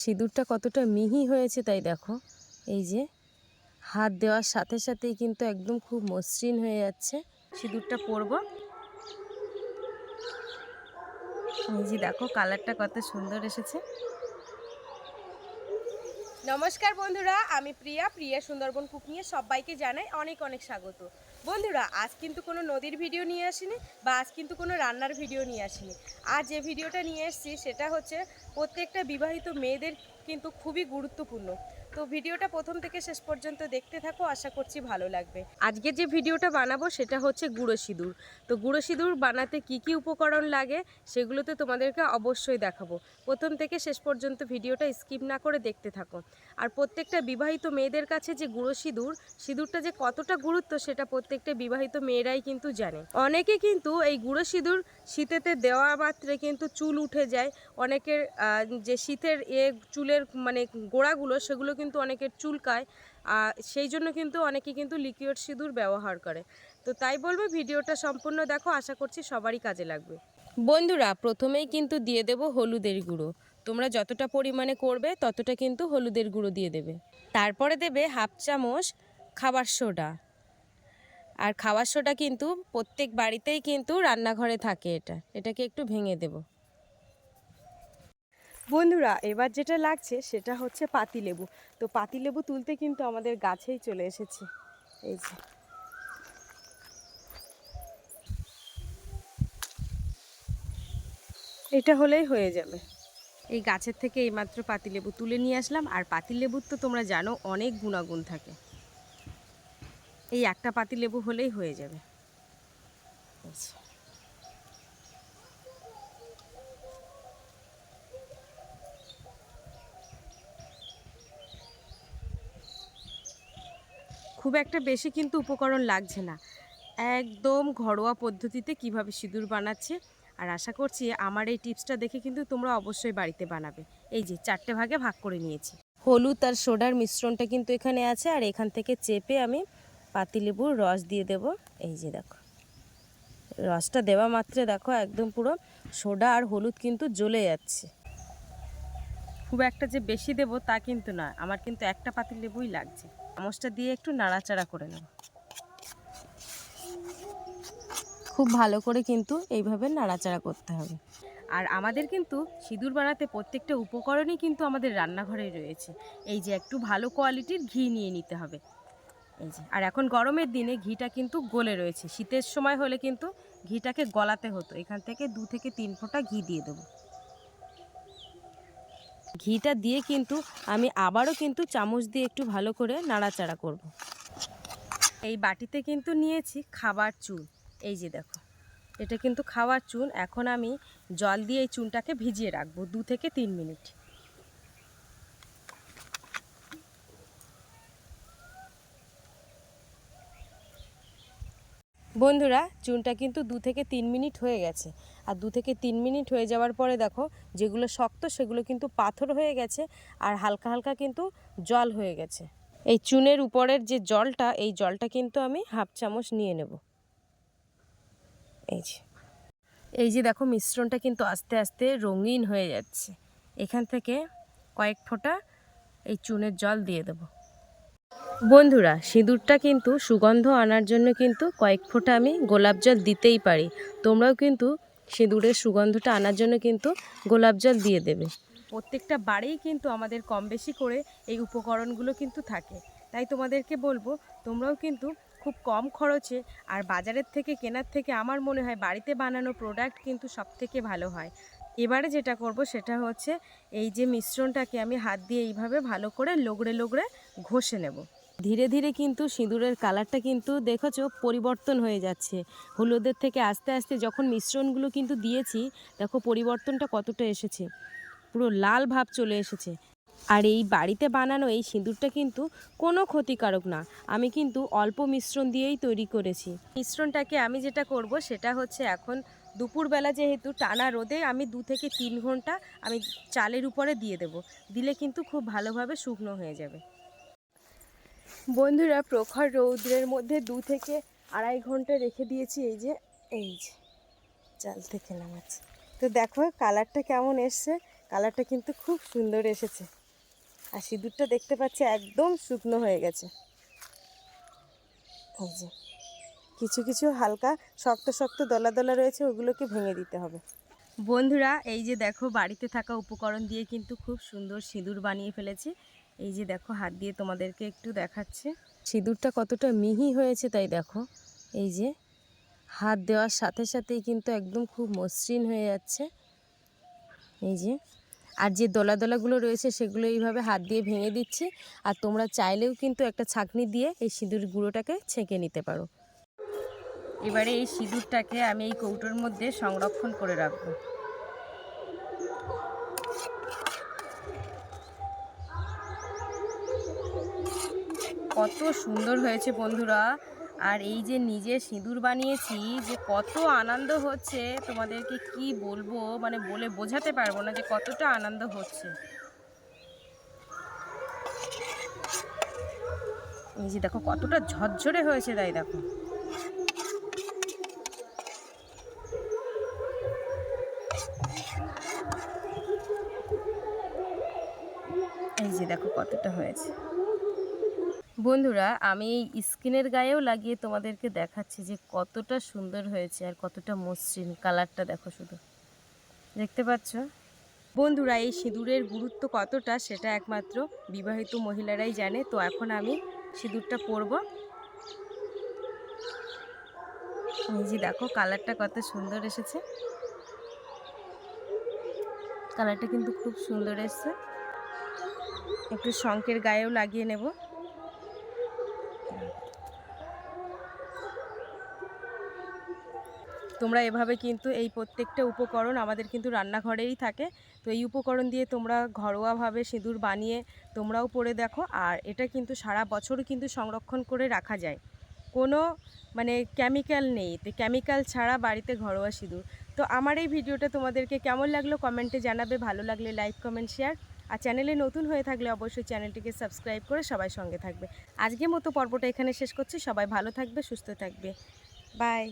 সিঁদুরটা কতটা মিহি হয়েছে তাই দেখো। এই যে, হাত দেওয়ার সাথে সাথেই কিন্তু একদম খুব মসৃণ হয়ে যাচ্ছে। সিঁদুরটা পরবো। এই যে দেখো, কালারটা কত সুন্দর এসেছে। নমস্কার বন্ধুরা, আমি প্রিয়া। প্রিয়া সুন্দরবন কুকিংয়ে সবাইকে জানাই অনেক অনেক স্বাগত। বন্ধুরা, আজ কিন্তু কোনো নদীর ভিডিও নিয়ে আসিনি বা আজ কিন্তু কোনো রান্নার ভিডিও নিয়ে আসিনি। আর যে ভিডিওটা নিয়ে এসেছি সেটা হচ্ছে প্রত্যেকটা বিবাহিত মেয়েদের কিন্তু খুবই গুরুত্বপূর্ণ। তো ভিডিওটা প্রথম থেকে শেষ পর্যন্ত দেখতে থাকো, আশা করছি ভালো লাগবে। আজকে যে ভিডিওটা বানাবো সেটা হচ্ছে গুঁড়ো সিঁদুর। তো গুঁড়ো সিঁদুর বানাতে কি কি উপকরণ লাগে সেগুলো তো তোমাদেরকে অবশ্যই দেখাবো। প্রথম থেকে শেষ পর্যন্ত ভিডিওটা স্কিপ না করে দেখতে থাকো। আর প্রত্যেকটা বিবাহিত মেয়েদের কাছে যে গুঁড়ো সিঁদুর, সিঁদুরটা যে কতটা গুরুত্ব সেটা প্রত্যেকটা বিবাহিত মেয়েরাই কিন্তু জানে। অনেকে কিন্তু এই গুঁড়ো সিঁদুর শীতেতে দেওয়া মাত্রে কিন্তু চুল উঠে যায়। অনেকের যে শীতের এ চুলের মানে গোড়াগুলো সেগুলো কিন্তু অনেকের চুলকায় আহ, সেই জন্য কিন্তু অনেকে কিন্তু লিকুইড সিঁদুর ব্যবহার করে। তো তাই বলব ভিডিওটা সম্পূর্ণ দেখো আশা করছি সবারই কাজে লাগবে। বন্ধুরা প্রথমেই কিন্তু দিয়ে দেব হলুদের গুঁড়ো। তোমরা যতটা পরিমাণে করবে ততটা কিন্তু হলুদের গুঁড়ো দিয়ে দেবে। তারপরে দেবে হাফ চামচ খাবার সোডা। আর খাবার সোডা কিন্তু প্রত্যেক বাড়িতেই কিন্তু রান্নাঘরে থাকে এটা। এটাকে একটু ভেঙে দেব। বন্ধুরা, এবার যেটা লাগছে সেটা হচ্ছে পাতিলেবু। তো পাতিলেবু তুলতে কিন্তু আমাদের গাছেই চলে এসেছে। এই যে। এটা হলেই হয়ে যাবে। এই গাছের থেকে এইমাত্র পাতিলেবু তুলে নিয়ে আসলাম। আর পাতিলেবুর তো তোমরা জানো, অনেক গুণাগুণ থাকে। এই একটা পাতিলেবু হলেই হয়ে যাবে। এই খুব একটা বেশি কিন্তু উপকরণ লাগছে না। একদম ঘরোয়া পদ্ধতিতে কীভাবে সিঁদুর বানাচ্ছে আর আশা করছি আমার এই টিপসটা দেখে কিন্তু তোমরা অবশ্যই বাড়িতে বানাবে। এই যে চারটে ভাগে ভাগ করে নিয়েছি। হলুদ আর সোডার মিশ্রণটা কিন্তু এখানে আছে আর এখান থেকে চেপে আমি পাতিলেবুর রস দিয়ে দেব। এই যে দেখো, রসটা দেওয়া মাত্রে দেখো একদম পুরো সোডা আর হলুদ কিন্তু জ্বলে যাচ্ছে। খুব একটা যে বেশি দেব তা কিন্তু না আমার কিন্তু একটা পাতিলেবুই লাগছে। চামচটা দিয়ে একটু নাড়াচাড়া করে নেব। খুব ভালো করে কিন্তু এইভাবে নাড়াচাড়া করতে হবে। আর আমাদের কিন্তু সিঁদুর বানাতে প্রত্যেকটা উপকরণই কিন্তু আমাদের রান্নাঘরে রয়েছে। এই যে একটু ভালো কোয়ালিটির ঘি নিয়ে নিতে হবে। এই যে আর এখন গরমের দিনে ঘিটা কিন্তু গলে রয়েছে। শীতের সময় হলে কিন্তু ঘিটাকে গলাতে হতো। এখান থেকে দু থেকে তিন ফোঁটা ঘি দিয়ে দেবো। ঘিটা দিয়ে কিন্তু আমি আবারও কিন্তু চামচ দিয়ে একটু ভালো করে নাড়াচাড়া করব। এই বাটিতে কিন্তু নিয়েছি খাবার চুন। এই যে দেখো, এটা কিন্তু খাওয়ার চুন। এখন আমি জল দিয়ে এই চুনটাকে ভিজিয়ে রাখব দু থেকে তিন মিনিট। বন্ধুরা চুনটা কিন্তু দু থেকে তিন মিনিট হয়ে গেছে। আর দু থেকে তিন মিনিট হয়ে যাওয়ার পরে দেখো, যেগুলো শক্ত সেগুলো কিন্তু পাথর হয়ে গেছে আর হালকা হালকা কিন্তু জল হয়ে গেছে। এই চুনের উপরের যে জলটা, এই জলটা কিন্তু আমি হাফ চামচ নিয়ে নেব। এই যে। এই যে দেখো, মিশ্রণটা কিন্তু আস্তে আস্তে রঙিন হয়ে যাচ্ছে। এখান থেকে কয়েক ফোঁটা এই চুনের জল দিয়ে দেবো। বন্ধুরা, সিঁদুরটা কিন্তু সুগন্ধ আনার জন্য কিন্তু কয়েক ফোঁটা আমি গোলাপ জল দিতেই পারি। তোমরাও কিন্তু সিঁদুরের সুগন্ধটা আনার জন্য কিন্তু গোলাপ জল দিয়ে দেবে। প্রত্যেকটা বাড়িই কিন্তু আমাদের কম বেশি করে এই উপকরণগুলো কিন্তু থাকে। তাই তোমাদেরকে বলব, তোমরাও কিন্তু খুব কম খরচে আর বাজারের থেকে কেনার থেকে আমার মনে হয় বাড়িতে বানানো প্রোডাক্ট কিন্তু সব থেকে ভালো হয়। এবারে যেটা করব সেটা হচ্ছে, এই যে মিশ্রণটাকে আমি হাত দিয়ে এইভাবে ভালো করে লগড়ে লগড়ে ঘষে নেব। ধীরে ধীরে কিন্তু সিঁদুরের কালারটা কিন্তু দেখেছ পরিবর্তন হয়ে যাচ্ছে। হলুদের থেকে আস্তে আস্তে যখন মিশ্রণগুলো কিন্তু দিয়েছি, দেখো পরিবর্তনটা কতটা এসেছে। পুরো লাল ভাব চলে এসেছে। আর এই বাড়িতে বানানো এই সিঁদুরটা কিন্তু কোনো ক্ষতিকারক না। আমি কিন্তু অল্প মিশ্রণ দিয়েই তৈরি করেছি। মিশ্রণটাকে আমি যেটা করব, সেটা হচ্ছে এখন দুপুরবেলা যেহেতু টানা রোদে আমি দু থেকে তিন ঘণ্টা আমি চালের উপরে দিয়ে দেব। দিলে কিন্তু খুব ভালোভাবে শুকনো হয়ে যাবে। বন্ধুরা প্রখর রৌদ্রের মধ্যে দু থেকে আড়াই ঘণ্টা রেখে দিয়েছি, এই যে এই যে, চাল থেকে নামাচ্ছি। তো দেখো, কালারটা কেমন এসছে? কালারটা কিন্তু খুব সুন্দর এসেছে। আর সিঁদুরটা দেখতে পাচ্ছি একদম শুকনো হয়ে গেছে। এই যে, কিছু কিছু হালকা শক্ত শক্ত দলা দলা রয়েছে, ওগুলোকে ভেঙে দিতে হবে। বন্ধুরা, এই যে দেখো, বাড়িতে থাকা উপকরণ দিয়ে কিন্তু খুব সুন্দর সিঁদুর বানিয়ে ফেলেছি। এই যে দেখো হাত দিয়ে তোমাদেরকে একটু দেখাচ্ছে। সিঁদুরটা কতটা মিহি হয়েছে তাই দেখো। এই যে হাত দেওয়ার সাথে সাথেই কিন্তু একদম খুব মসৃণ হয়ে যাচ্ছে। এই যে আর যে দলা দলাগুলো রয়েছে সেগুলো এইভাবে হাত দিয়ে ভেঙে দিচ্ছি। আর তোমরা চাইলেও কিন্তু একটা ছাঁকনি দিয়ে এই সিঁদুর গুঁড়োটাকে ছেঁকে নিতে পারো। এবারে এই সিঁদুরটাকে আমি এই কৌটোর মধ্যে সংরক্ষণ করে রাখব। কত সুন্দর হয়েছে বন্ধুরা। আর এই যে নিজে সিঁদুর বানিয়েছি, যে কত আনন্দ হচ্ছে, তোমাদেরকে কি বলব? মানে বলে বোঝাতে পারব না যে কতটা আনন্দ হচ্ছে। এই যে দেখো, কতটা ঝরঝরে হয়েছে তাই দেখো। এই যে দেখো, কতটা হয়েছে। বন্ধুরা, আমি এই স্কিনের গায়েও লাগিয়ে তোমাদেরকে দেখাচ্ছি যে কতটা সুন্দর হয়েছে আর কতটা মসৃণ কালারটা দেখো শুধু। দেখতে পাচ্ছ? বন্ধুরা, এই সিঁদুরের গুরুত্ব কতটা সেটা একমাত্র বিবাহিত মহিলারাই জানে, তো এখন আমি সিঁদুরটা পরবো। যে দেখো, কালারটা কত সুন্দর এসেছে। কালারটা কিন্তু খুব সুন্দর এসছে। একটু শঙ্কের গায়েও লাগিয়ে নেব। তোমরা এভাবে কিন্তু এই প্রত্যেকটা উপকরণ আমাদের কিন্তু রান্নাঘরেই থাকে। তো এই উপকরণ দিয়ে তোমরা ঘরোয়াভাবে সিঁদুর বানিয়ে তোমরাও পরে দেখো। আর এটা কিন্তু সারা বছরও কিন্তু সংরক্ষণ করে রাখা যায়। কোনো মানে কেমিক্যাল নেই। তো কেমিক্যাল ছাড়া বাড়িতে ঘরোয়া সিঁদুর। তো আমার এই ভিডিওটা তোমাদেরকে কেমন লাগল কমেন্টে জানাবে। ভালো লাগলে লাইক, কমেন্ট শেয়ার আর চ্যানেলে নতুন হয়ে থাকলে অবশ্যই চ্যানেলটিকে সাবস্ক্রাইব করে সবাই সঙ্গে থাকবে। আজকে মতো পর্বটা এখানে শেষ করছি। সবাই ভালো থাকবে, সুস্থ থাকবে। বাই